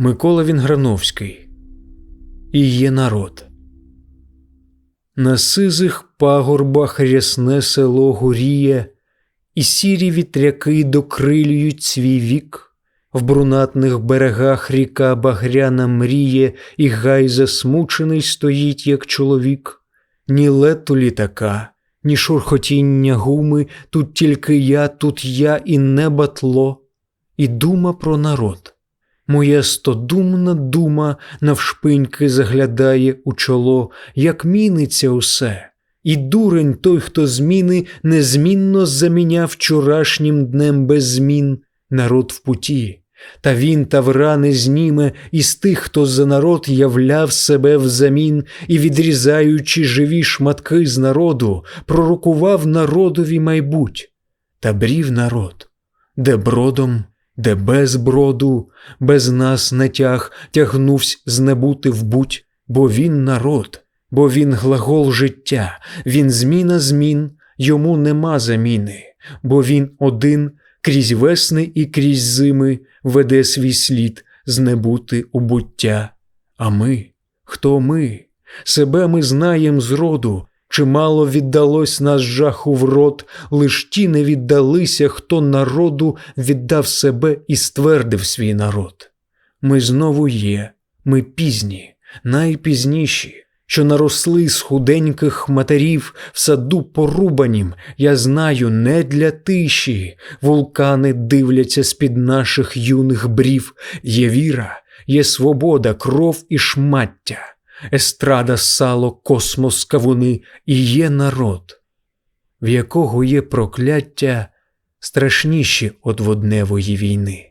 Микола Вінграновський І є народ. На сизих пагорбах рясне село гуріє, і сірі вітряки докрилюють свій вік. В брунатних берегах ріка багряна мріє, і гай засмучений стоїть, як чоловік. Ні лету літака, ні шурхотіння гуми, тут тільки я, тут я і небо тло, і дума про народ. Моя стодумна дума навшпиньки заглядає у чоло, як міниться усе, і дурень той, хто зміни незмінно заміняв вчорашнім днем без змін народ в путі. Та він тавра не зніме із тих, хто за народ являв себе взамін і, відрізаючи живі шматки з народу, пророкував народові майбуть. Та брів народ, де бродом, де без броду, без нас не тяг, тягнувсь з небути в будь, бо він народ, бо він глагол життя, він зміна змін, йому нема заміни, бо він один крізь весни і крізь зими веде свій слід з небути у буття. А ми, хто ми? Себе ми знаєм зроду, чимало віддалось нас жаху в рот, лиш ті не віддалися, хто народу віддав себе і ствердив свій народ. Ми знову є, ми пізні, найпізніші, що наросли з худеньких матерів в саду порубанім, я знаю, не для тиші. Вулкани дивляться з-під наших юних брів. Є віра, є свобода, кров і шмаття, естрада, сало, космос, кавуни і є народ, в якого є прокляття страшніші од водневої війни.